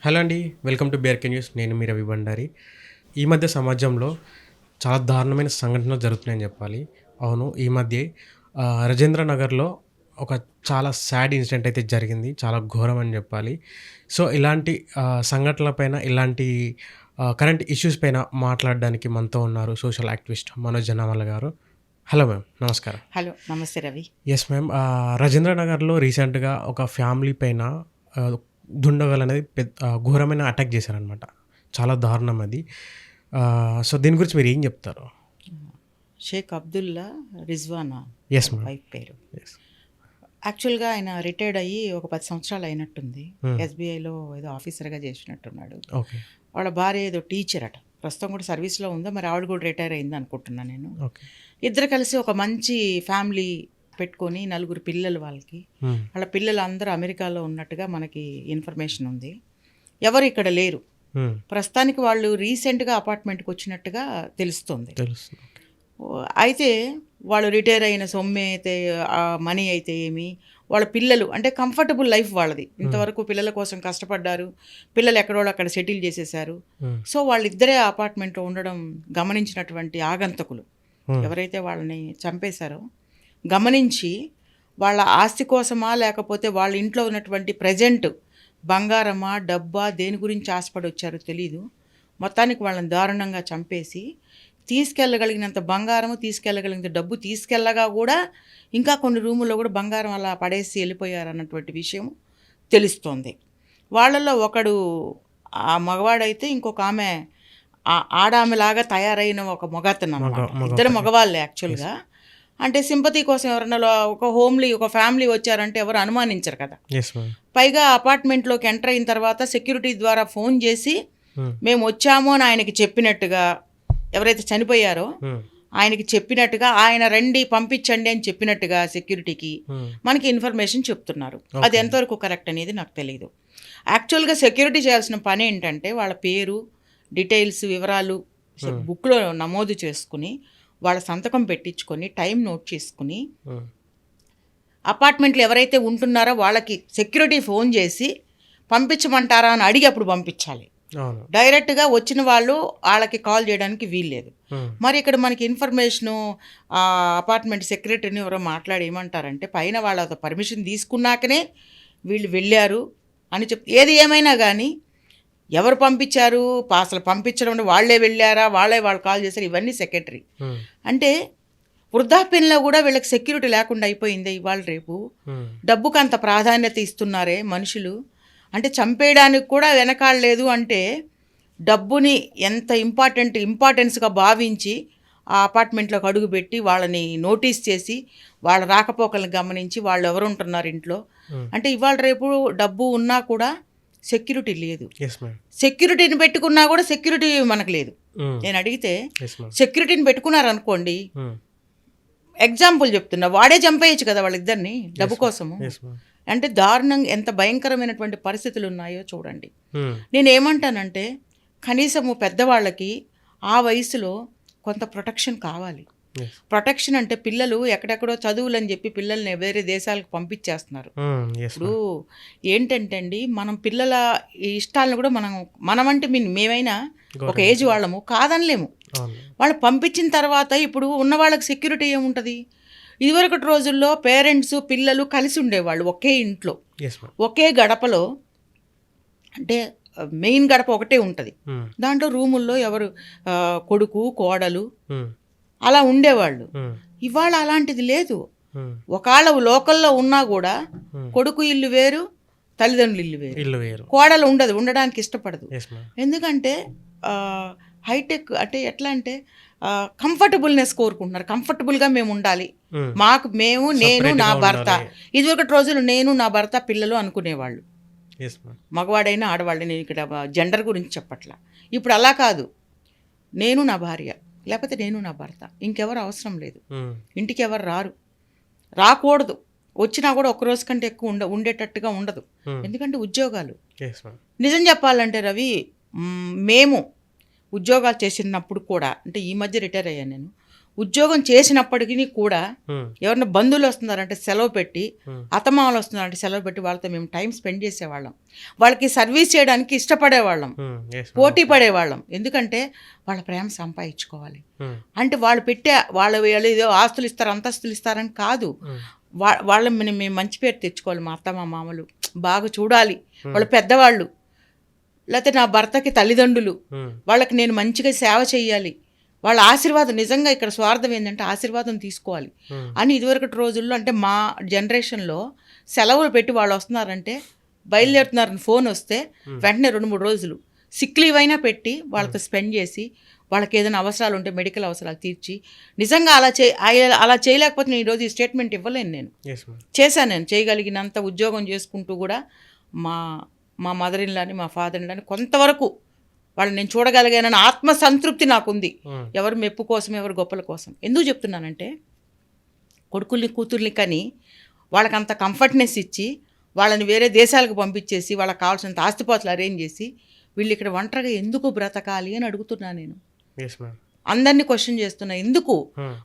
Hello అండి welcome to బేర్కే news. నేను మీ రవి బండారి. ఈ మధ్య సమాజంలో చాలా దారుణమైన సంఘటనలు జరుగుతున్నాయని చెప్పాలి. అవును ఈ మధ్య రజేంద్ర నగర్లో ఒక చాలా సాడ్ ఇన్సిడెంట్ అయితే జరిగింది. చాలా ఘోరం అని చెప్పాలి. సో ఇలాంటి సంఘటనలపైన ఇలాంటి కరెంట్ ఇష్యూస్ పైన మాట్లాడడానికి మనతో ఉన్నారు సోషల్ యాక్టివిస్ట్ మనోజ్ జనామల్ల గారు. హలో మ్యామ్ నమస్కారం. హలో నమస్తే రవి. ఎస్ మ్యామ్ రజేంద్ర నగర్లో రీసెంట్గా ఒక ఫ్యామిలీ పైన దుండగలు అనేది పెద్ద ఘోరమైన అటాక్ చేశారనమాట చాలా దారుణం అది. సో దీని గురించి మీరు ఏం చెప్తారు? షేక్ అబ్దుల్లా రిజ్వానా? ఎస్ వైఫ్ పేరు. యాక్చువల్గా ఆయన రిటైర్డ్ అయ్యి ఒక పది సంవత్సరాలు అయినట్టుంది. Hmm. ఎస్బీఐలో ఏదో ఆఫీసర్గా చేసినట్టున్నాడు. ఓకే వాళ్ళ భార్య ఏదో టీచర్ అట. ప్రస్తుతం కూడా సర్వీస్లో ఉందా? మరి ఆవిడ కూడా రిటైర్ అయింది అనుకుంటున్నాను నేను. ఇద్దరు కలిసి ఒక మంచి ఫ్యామిలీ పెట్టుకొని నలుగురు పిల్లలు వాళ్ళకి. వాళ్ళ పిల్లలు అందరూ అమెరికాలో ఉన్నట్టుగా మనకి ఇన్ఫర్మేషన్ ఉంది. ఎవరు ఇక్కడ లేరు. ప్రస్తుతానికి వాళ్ళు రీసెంట్గా అపార్ట్మెంట్కి వచ్చినట్టుగా తెలుస్తుంది. అయితే వాళ్ళు రిటైర్ అయిన సొమ్మె అయితే మనీ అయితే ఏమి? వాళ్ళ పిల్లలు అంటే కంఫర్టబుల్ లైఫ్ వాళ్ళది. ఇంతవరకు పిల్లల కోసం కష్టపడ్డారు. పిల్లలు ఎక్కడో అక్కడ సెటిల్ చేసేసారు. సో వాళ్ళిద్దరే అపార్ట్మెంట్లో ఉండడం గమనించినటువంటి ఆగంతకులు. ఎవరైతే వాళ్ళని చంపేశారో గమనించి వాళ్ళ ఆస్తి కోసమా లేకపోతే వాళ్ళ ఇంట్లో ఉన్నటువంటి ప్రజెంట్ బంగారమా డబ్బా దేని గురించి ఆశపడి వచ్చారో తెలీదు. మొత్తానికి వాళ్ళని దారుణంగా చంపేసి తీసుకెళ్ళగలిగినంత బంగారము తీసుకెళ్ళగలిగినంత డబ్బు తీసుకెళ్ళగా కూడా ఇంకా కొన్ని రూముల్లో కూడా బంగారం అలా పడేసి వెళ్ళిపోయారు అన్నటువంటి విషయం తెలుస్తోంది. వాళ్ళల్లో ఒకడు ఆ మగవాడైతే ఇంకొక ఆమె ఆడామెలాగా తయారైన ఒక మొగతను ఇద్దరు మగవాళ్ళే యాక్చువల్గా అంటే సింపతి కోసం ఎవరన్నా లో- ఒక హోమ్లీ ఒక ఫ్యామిలీ వచ్చారంటే ఎవరు అనుమానించరు కదా పైగా అపార్ట్మెంట్లోకి ఎంటర్ అయిన తర్వాత సెక్యూరిటీ ద్వారా ఫోన్ చేసి మ్మ్. మేము వచ్చాము అని ఆయనకి చెప్పినట్టుగా ఎవరైతే చనిపోయారో మ్మ్. ఆయనకి చెప్పినట్టుగా ఆయన రండి పంపించండి అని చెప్పినట్టుగా సెక్యూరిటీకి మ్మ్. మనకి ఇన్ఫర్మేషన్ చెప్తున్నారు అది ఎంతవరకు కరెక్ట్ అనేది నాకు తెలియదు యాక్చువల్గా సెక్యూరిటీ చేయాల్సిన పని ఏంటంటే వాళ్ళ పేరు డీటెయిల్స్ వివరాలు బుక్లో నమోదు చేసుకుని వాళ్ళ సంతకం పెట్టించుకొని టైం నోట్ చేసుకుని. అపార్ట్మెంట్లో ఎవరైతే ఉంటున్నారో వాళ్ళకి సెక్యూరిటీ ఫోన్ చేసి పంపించమంటారా అని అడిగి అప్పుడు పంపించాలి డైరెక్ట్గా వచ్చిన వాళ్ళు వాళ్ళకి కాల్ చేయడానికి వీల్లేదు. మరి ఇక్కడ మనకి ఇన్ఫర్మేషను ఆ అపార్ట్మెంట్ సెక్రటరీని ఎవరో మాట్లాడి ఏమంటారంటే పైన వాళ్ళ పర్మిషన్ తీసుకున్నాకనే వీళ్ళు వెళ్ళారు అని చెప్ ఏది ఏమైనా కానీ ఎవరు పంపించారు? అసలు పంపించడం వాళ్ళే వెళ్ళారా? వాళ్ళే వాళ్ళు కాల్ చేశారు? ఇవన్నీ సెక్రటరీ మ్మ్. అంటే వృద్ధాప్యంలో కూడా వీళ్ళకి సెక్యూరిటీ లేకుండా అయిపోయింది ఇవాళ రేపు. మ్మ్. డబ్బుకు అంత ప్రాధాన్యత ఇస్తున్నారే మనుషులు. అంటే చంపేయడానికి కూడా వెనకాడలేదు అంటే డబ్బుని ఎంత ఇంపార్టెంట్ ఇంపార్టెన్స్గా భావించి ఆ అపార్ట్మెంట్లోకి అడుగుపెట్టి వాళ్ళని నోటీస్ చేసి వాళ్ళ రాకపోకలను గమనించి వాళ్ళు ఎవరు ఉంటున్నారు ఇంట్లో. మ్మ్. అంటే ఇవాళ రేపు డబ్బు ఉన్నా కూడా సెక్యూరిటీ లేదు. సెక్యూరిటీని పెట్టుకున్నా కూడా సెక్యూరిటీ మనకు లేదు. మ్మ్. నేను అడిగితే సెక్యూరిటీని పెట్టుకున్నారనుకోండి. ఎగ్జాంపుల్ చెప్తున్నా వాడే చంపేయచ్చు కదా వాళ్ళిద్దరిని డబ్బు కోసము? అంటే దారుణంగా ఎంత భయంకరమైనటువంటి పరిస్థితులు ఉన్నాయో చూడండి. మ్మ్. నేను ఏమంటానంటే కనీసము పెద్దవాళ్ళకి ఆ వయసులో కొంత ప్రొటెక్షన్ కావాలి. ప్రొటెక్షన్ అంటే పిల్లలు ఎక్కడెక్కడో చదువులు అని చెప్పి పిల్లల్ని వేరే దేశాలకు పంపించేస్తున్నారు. ఎస్ ఇప్పుడు ఏంటంటే అండి మనం పిల్లల ఇష్టాలను కూడా మనం మనమంటే మీ మేమైనా ఒక ఏజ్ వాళ్ళము కాదనలేము. వాళ్ళు పంపించిన తర్వాత ఇప్పుడు ఉన్న వాళ్ళకి సెక్యూరిటీ ఏముంటుంది? ఇదివరకటి రోజుల్లో పేరెంట్స్ పిల్లలు కలిసి ఉండేవాళ్ళు ఒకే ఇంట్లో. ఒకే గడపలో అంటే మెయిన్ గడప ఒకటే ఉంటుంది. మ్మ్. దాంట్లో రూముల్లో ఎవరు కొడుకు కోడలు మ్మ్. అలా ఉండేవాళ్ళు. ఇవాళ అలాంటిది లేదు. మ్మ్. ఒకవేళ లోకల్లో ఉన్నా కూడా. కొడుకు ఇల్లు వేరు తల్లిదండ్రులు ఇల్లు వేరు. ఇల్లు వేరు. కోడలు ఉండదు ఉండడానికి ఇష్టపడదు. ఎందుకంటే హైటెక్ అంటే ఎట్లా అంటే కంఫర్టబుల్నెస్ కోరుకుంటున్నారు. కంఫర్టబుల్గా మేము ఉండాలి. మాకు మేము నేను నా భర్త. ఇదివరకటి రోజులు నేను నా భర్త పిల్లలు అనుకునేవాళ్ళు. మగవాడైనా ఆడవాళ్ళు నేను ఇక్కడ జెండర్ గురించి చెప్పట్లా. ఇప్పుడు అలా కాదు. నేను నా భార్య. లేకపోతే నేను నా భర్త. ఇంకెవరు అవసరం లేదు. ఇంటికి ఎవరు రారు. రాకూడదు. వచ్చినా కూడా ఒక రోజు కంటే ఎక్కువ ఉండ ఉండేటట్టుగా ఉండదు. ఎందుకంటే ఉద్యోగాలు. నిజం చెప్పాలంటే రవి మేము ఉద్యోగాలు చేసినప్పుడు కూడా అంటే ఈ మధ్య రిటైర్ అయ్యాను నేను ఉద్యోగం చేసినప్పటికీ కూడా ఎవరైనా బంధువులు వస్తున్నారంటే సెలవు పెట్టి అత్తమామలు వస్తున్నారంటే సెలవు పెట్టి వాళ్ళతో మేము టైం స్పెండ్ చేసేవాళ్ళం. వాళ్ళకి సర్వీస్ చేయడానికి ఇష్టపడేవాళ్ళం. పోటీ పడేవాళ్ళం. ఎందుకంటే వాళ్ళ ప్రేమ సంపాదించుకోవాలి. అంటే వాళ్ళు పెట్టే వాళ్ళ వీళ్ళు ఏదో ఆస్తులు ఇస్తారు అంతస్తులు ఇస్తారని కాదు. వా వాళ్ళ మేము మంచి పేరు తెచ్చుకోవాలి మా అత్త మా మామలు. బాగా చూడాలి. వాళ్ళు పెద్దవాళ్ళు. లేకపోతే నా భర్తకి తల్లిదండ్రులు. వాళ్ళకి నేను మంచిగా సేవ చేయాలి. వాళ్ళ ఆశీర్వాదం నిజంగా ఇక్కడ స్వార్థం ఏంటంటే ఆశీర్వాదం తీసుకోవాలి. అని ఇదివరకటి రోజుల్లో అంటే మా జనరేషన్లో సెలవులు పెట్టి వాళ్ళు వస్తున్నారంటే బయలుదేరుతున్నారని ఫోన్ వస్తే వెంటనే రెండు మూడు రోజులు సిక్ లీవ్ అయినా పెట్టి వాళ్ళతో స్పెండ్ చేసి వాళ్ళకి ఏదైనా అవసరాలు ఉంటే మెడికల్ అవసరాలు తీర్చి నిజంగా అలా చే అలా చేయలేకపోతే నేను ఈరోజు ఈ స్టేట్మెంట్ ఇవ్వలేను నేను. చేశాను నేను చేయగలిగినంత ఉద్యోగం చేసుకుంటూ కూడా మా మా మదర్ ఇన్లాని మా ఫాదర్ ఇన్లాని కొంతవరకు వాళ్ళని నేను చూడగలిగానని ఆత్మ సంతృప్తి నాకుంది ఎవరు మెప్పు కోసం ఎవరు గొప్పల కోసం. ఎందుకు చెప్తున్నానంటే కొడుకుల్ని కూతుర్ని కని వాళ్ళకి అంత కంఫర్ట్నెస్ ఇచ్చి వాళ్ళని వేరే దేశాలకు పంపించేసి వాళ్ళకి కావాల్సినంత ఆస్తిపాతులు అరేంజ్ చేసి వీళ్ళు ఇక్కడ ఒంటరిగా ఎందుకు బ్రతకాలి అని అడుగుతున్నా నేను. అందరినీ క్వశ్చన్ చేస్తున్నా. ఎందుకు?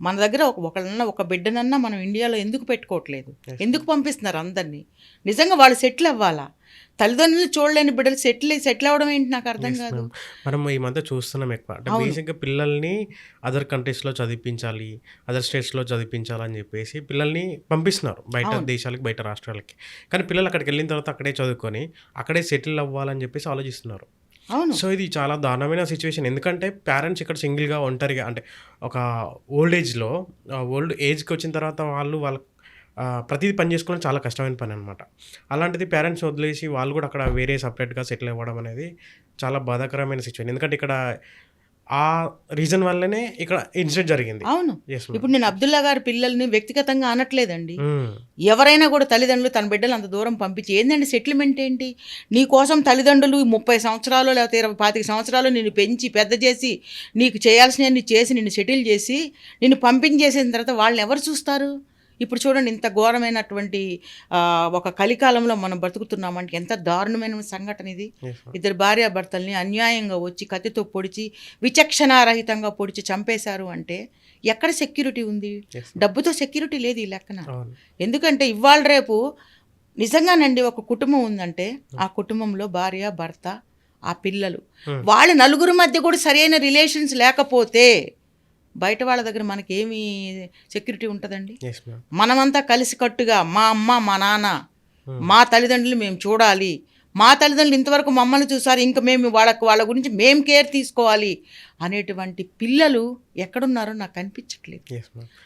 మన దగ్గర ఒక ఒకళ్ళన్నా ఒక బిడ్డనన్నా మనం ఇండియాలో ఎందుకు పెట్టుకోవట్లేదు? ఎందుకు పంపిస్తున్నారు అందరినీ? నిజంగా వాళ్ళు సెటిల్ అవ్వాలా? తల్లిదండ్రులు చూడలేని బిడ్డలు సెటిల్ సెటిల్ అవ్వడం ఏంటి నాకు అర్థం కాదు. మనం ఈ మధ్య చూస్తున్నాం ఎక్కువ. అంటే బేసిక్గా పిల్లల్ని అదర్ కంట్రీస్లో చదివించాలి అదర్ స్టేట్స్లో చదివించాలి అని చెప్పేసి పిల్లల్ని పంపిస్తున్నారు బయట దేశాలకి బయట రాష్ట్రాలకి. కానీ పిల్లలు అక్కడికి వెళ్ళిన తర్వాత అక్కడే చదువుకొని అక్కడే సెటిల్ అవ్వాలని చెప్పేసి ఆలోచిస్తున్నారు. అవును. సో ఇది చాలా దారుణమైన సిచ్యువేషన్ ఎందుకంటే పేరెంట్స్ ఇక్కడ సింగిల్గా ఒంటరిగా అంటే ఒక ఓల్డ్ ఏజ్లో ఓల్డ్ ఏజ్కి వచ్చిన తర్వాత వాళ్ళు వాళ్ళ ప్రతిదీ పని చేసుకోవడం చాలా కష్టమైన పని అనమాట అలాంటిది పేరెంట్స్ వదిలేసి వాళ్ళు కూడా అక్కడ వేరే సపరేట్గా సెటిల్ అవ్వడం అనేది చాలా బాధాకరమైన సిచ్యువేషన్ ఎందుకంటే ఇక్కడ ఆ రీజన్ వల్లనే ఇక్కడ ఇన్సిడెంట్ జరిగింది. అవును. ఇప్పుడు నేను అబ్దుల్లా గారి పిల్లల్ని వ్యక్తిగతంగా అనట్లేదండి. ఎవరైనా కూడా తల్లిదండ్రులు తన బిడ్డలు అంత దూరం పంపించి ఏందండి సెటిల్మెంట్ ఏంటి? నీ కోసం తల్లిదండ్రులు ముప్పై సంవత్సరాలు లేకపోతే ఇరవై పాతిక సంవత్సరాలు నిన్ను పెంచి పెద్ద చేసి నీకు చేయాల్సినవన్నీ చేసి నిన్ను సెటిల్ చేసి నిన్ను పంపించేసిన తర్వాత వాళ్ళని ఎవరు చూస్తారు? ఇప్పుడు చూడండి ఇంత ఘోరమైనటువంటి ఒక కలికాలంలో మనం బ్రతుకుతున్నామంటే ఎంత దారుణమైన సంఘటన ఇది. ఇద్దరు భార్యాభర్తల్ని అన్యాయంగా వచ్చి కత్తితో పొడిచి విచక్షణారహితంగా పొడిచి చంపేశారు అంటే ఎక్కడ సెక్యూరిటీ ఉంది. డబ్బుతో సెక్యూరిటీ లేదు ఈ లెక్కన. ఎందుకంటే ఇవాళ రేపు నిజంగానండి ఒక కుటుంబం ఉందంటే ఆ కుటుంబంలో భార్య భర్త ఆ పిల్లలు. Hmm. వాళ్ళ నలుగురు మధ్య కూడా సరైన రిలేషన్స్ లేకపోతే బయట వాళ్ళ దగ్గర మనకి ఏమి సెక్యూరిటీ ఉంటుందండి? మనమంతా కలిసికట్టుగా మా అమ్మ మా నాన్న మా తల్లిదండ్రులు మేము చూడాలి. మా తల్లిదండ్రులు ఇంతవరకు మమ్మల్ని చూసారు ఇంకా మేము వాళ్ళకు వాళ్ళ గురించి మేము కేర్ తీసుకోవాలి అనేటువంటి పిల్లలు ఎక్కడున్నారో నాకు మ్యామ్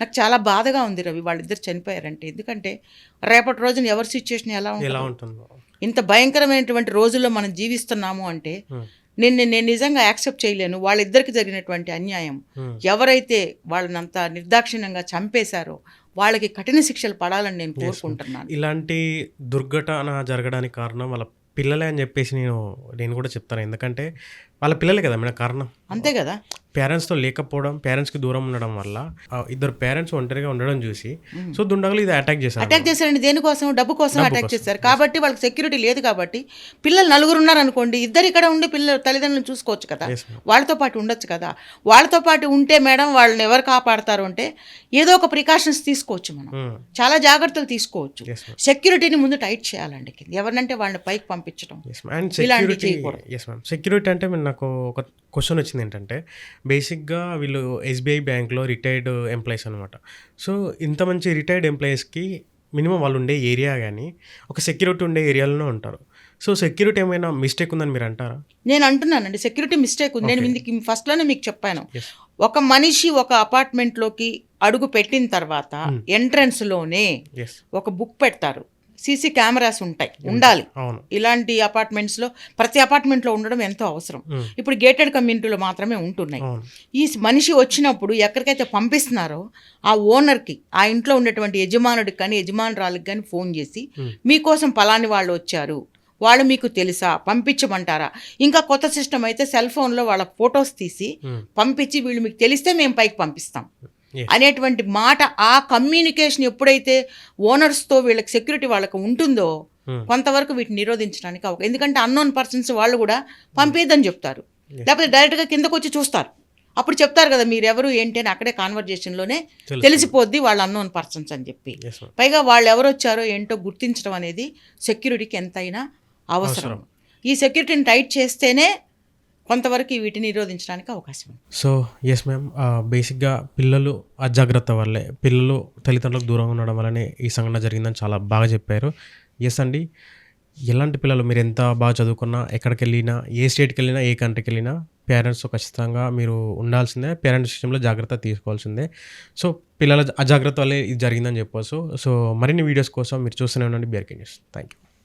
నాకు చాలా బాధగా ఉంది రవి వాళ్ళిద్దరు చనిపోయారంటే. ఎందుకంటే రేపటి రోజున ఎవరి సిచ్యువేషన్ ఎలా ఉంటుందో. ఇంత భయంకరమైనటువంటి రోజుల్లో మనం జీవిస్తున్నాము అంటే Hmm. నేను నేను నిజంగా యాక్సెప్ట్ చేయలేను. వాళ్ళిద్దరికి జరిగినటువంటి అన్యాయం. ఎవరైతే వాళ్ళని అంత నిర్దాక్షిణ్యంగా చంపేశారో వాళ్ళకి కఠిన శిక్షలు పడాలని నేను కోరుకుంటున్నాను. ఇలాంటి దుర్ఘటన జరగడానికి కారణం వాళ్ళ పిల్లలే అని చెప్పేసి నేను నేను కూడా చెప్తాను. ఎందుకంటే వాళ్ళ పిల్లలే కదా మేడం కారణం. అంతే కదా? పేరెంట్స్తో లేకపోవడం పేరెంట్స్కి దూరం ఉండడం వల్ల ఇద్దరు పేరెంట్స్ ఒంటరిగా ఉండడం చూసి సో దుండగులు ఇది అటాక్ చేశారు. అటాక్ చేశారండి. దేనికోసం డబ్బు కోసం అటాక్ చేశారు. కాబట్టి వాళ్ళకి సెక్యూరిటీ లేదు కాబట్టి పిల్లలు నలుగురు ఉన్నారనుకోండి ఇద్దరు ఇక్కడ ఉండి పిల్లలు తల్లిదండ్రులను చూసుకోవచ్చు కదా. వాళ్ళతో పాటు ఉండొచ్చు కదా. వాళ్ళతో పాటు ఉంటే మేడం వాళ్ళని ఎవరు కాపాడతారు అంటే ఏదో ఒక ప్రికాషన్స్ తీసుకోవచ్చు మనం. Hmm. చాలా జాగ్రత్తలు తీసుకోవచ్చు. సెక్యూరిటీని ముందు టైట్ చేయాలండి ఎవరినంటే వాళ్ళని పైకి పంపించడం. సెక్యూరిటీ అంటే నాకు ఒక క్వశ్చన్ వచ్చింది ఏంటంటే బేసిక్గా వీళ్ళు ఎస్బీఐ బ్యాంక్లో రిటైర్డ్ ఎంప్లాయీస్ అనమాట సో ఇంత మంచి రిటైర్డ్ ఎంప్లాయీస్కి మినిమం వాళ్ళు ఉండే ఏరియా కానీ ఒక సెక్యూరిటీ ఉండే ఏరియాలోనే ఉంటారు. సో సెక్యూరిటీ ఏమైనా మిస్టేక్ ఉందని మీరు అంటారా? నేను అంటున్నానండి సెక్యూరిటీ మిస్టేక్ ఉంది. నేను ఇందుకు ఫస్ట్లోనే మీకు చెప్పాను. ఒక మనిషి ఒక అపార్ట్మెంట్లోకి అడుగు పెట్టిన తర్వాత ఎంట్రన్స్లోనే ఎస్ ఒక బుక్ పెడతారు. సీసీ కెమెరాస్ ఉంటాయి ఉండాలి. ఇలాంటి అపార్ట్మెంట్స్లో ప్రతి అపార్ట్మెంట్లో ఉండడం ఎంతో అవసరం. ఇప్పుడు గేటెడ్ కమ్యూనిటీలో మాత్రమే ఉంటున్నాయి. ఈ మనిషి వచ్చినప్పుడు ఎక్కడికైతే పంపిస్తున్నారో ఆ ఓనర్కి ఆ ఇంట్లో ఉండేటువంటి యజమానుడికి కానీ యజమానురాలికి కానీ ఫోన్ చేసి. మీకోసం పలాని వాళ్ళు వచ్చారు. వాళ్ళు మీకు తెలుసా? పంపించమంటారా? ఇంకా కొత్త సిస్టమ్ అయితే సెల్ ఫోన్లో వాళ్ళ ఫొటోస్ తీసి. పంపించి వీళ్ళు మీకు తెలిస్తే మేము పైకి పంపిస్తాం. అనేటువంటి మాట ఆ కమ్యూనికేషన్ ఎప్పుడైతే ఓనర్స్తో వీళ్ళకి సెక్యూరిటీ వాళ్ళకి ఉంటుందో Hmm. కొంతవరకు వీటిని నిరోధించడానికి అవకాశం. ఎందుకంటే అన్నోన్ పర్సన్స్ వాళ్ళు కూడా పంపేద్దని చెప్తారు. లేకపోతే డైరెక్ట్గా కిందకు వచ్చి చూస్తారు. అప్పుడు చెప్తారు కదా మీరెవరు ఏంటి అని అక్కడే కాన్వర్జేషన్లోనే. తెలిసిపోద్ది వాళ్ళ అన్నోన్ పర్సన్స్ అని చెప్పి. పైగా వాళ్ళు ఎవరు వచ్చారో ఏంటో గుర్తించడం అనేది సెక్యూరిటీకి ఎంతైనా అవసరం. ఈ సెక్యూరిటీని టైట్ చేస్తేనే కొంతవరకు వీటిని నిరోధించడానికి అవకాశం ఉంది. సో ఎస్ మ్యామ్ బేసిక్గా పిల్లలు అజాగ్రత్త వల్లే పిల్లలు తల్లిదండ్రులకు దూరంగా ఉండడం వల్లనే ఈ సంఘటన జరిగిందని చాలా బాగా చెప్పారు. ఎస్ అండి. ఎలాంటి పిల్లలు మీరు ఎంత బాగా చదువుకున్నా ఎక్కడికి వెళ్ళినా ఏ స్టేట్కి వెళ్ళినా ఏ కంట్రీకి వెళ్ళినా పేరెంట్స్ ఖచ్చితంగా మీరు ఉండాల్సిందే. పేరెంట్స్ విషయంలో జాగ్రత్త తీసుకోవాల్సిందే. సో పిల్లల అజాగ్రత్త వల్లే ఇది జరిగిందని చెప్పవచ్చు సో మరిన్ని వీడియోస్ కోసం మీరు చూస్తూనే ఉండండి. BRK news thank you